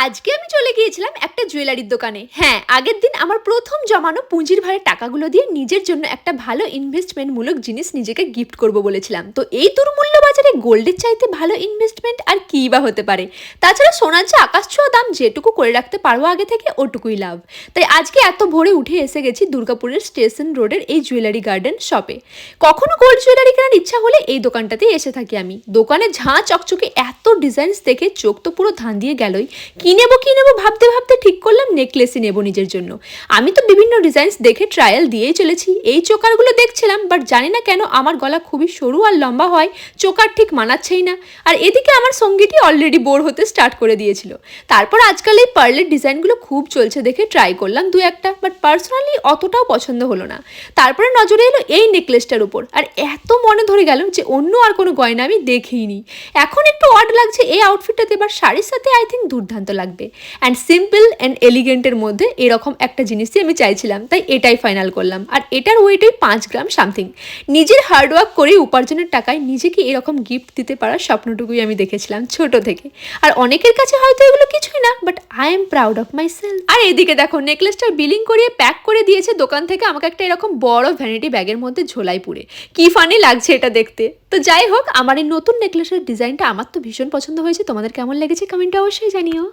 আজকে আমি চলে গিয়েছিলাম একটা জুয়েলারির দোকানে। হ্যাঁ আগের দিন আমার প্রথম জমানো পুঁজির ভাড়ের টাকাগুলো দিয়ে নিজের জন্য একটা ভালো ইনভেস্টমেন্টমূলক জিনিস নিজেকে গিফট করব বলেছিলাম। তো এই দুর্মূল্য বাজারে গোল্ডের চাইতে ভালো ইনভেস্টমেন্ট আর কী বা হতে পারে? তাছাড়া সোনার যে আকাশ ছোঁয়া দাম যেটুকু করে রাখতে পারব আগে থেকে, ওটুকুই লাভ। তাই আজকে এত ভোরে উঠে এসে গেছি দুর্গাপুরের স্টেশন রোডের এই জুয়েলারি গার্ডেন শপে। কখনো গোল্ড জুয়েলারি কেনার ইচ্ছা হলে এই দোকানটাতেই এসে থাকি আমি। দোকানে ঝাঁ চকচকে এত ডিজাইনস দেখে চোখ তো পুরো ধান দিয়ে গেলই। কি নেব কি নেব ভাবতে ভাবতে ঠিক করলাম নেকলেসই নেব নিজের জন্য। আমি তো বিভিন্ন ডিজাইনস দেখে ট্রায়াল দিয়েই চলেছি। এই চোকারগুলো দেখছিলাম বাট জানি না কেন আমার গলা খুবই সরু আর লম্বা হয়, চোকার ঠিক মানাচ্ছেই না। আর এদিকে আমার সঙ্গীটি অলরেডি বোর হতে স্টার্ট করে দিয়েছিল। তারপর আজকাল এই পার্লের ডিজাইনগুলো খুব চলছে দেখে ট্রাই করলাম দু একটা বাট পার্সোনালি অতটাও পছন্দ হলো না। তারপরে নজরে এলো এই নেকলেসটার উপর, আর এত মনে ধরে গেল যে অন্য আর কোনো গয়না আমি দেখিনি। এখন একটু অড লাগছে এই আউটফিটটাতে এবার শাড়ির সাথে আই থিঙ্ক দুর্দান্ত লাগবে। অ্যান্ড সিম্পল অ্যান্ড এলিগেন্টের মধ্যে এরকম একটা জিনিসই আমি চাইছিলাম, তাই এটাই ফাইনাল করলাম। আর এটার ওয়েট ওই পাঁচ গ্রাম সামথিং নিজের হার্ডওয়ার্ক করে উপার্জনের টাকায় নিজেকে এরকম গিফট দিতে পারার স্বপ্নটুকুই আমি দেখেছিলাম ছোট থেকে। আর অনেকের কাছে হয়তো এগুলো কিছুই না but I am proud of my self আর এদিকে দেখো নেকলেসটা বিলিং করিয়ে প্যাক করে দিয়েছে দোকান থেকে আমাকে একটা এরকম বড় ভ্যানিটি ব্যাগের মধ্যে ঝোলাই পুরে কি ফানি লাগছে এটা দেখতে। তো যাই হোক, আমার এই নতুন নেকলেসের ডিজাইনটা আমার তো ভীষণ পছন্দ হয়েছে। তোমাদের কেমন লেগেছে? কমেন্টে অবশ্যই জানিও।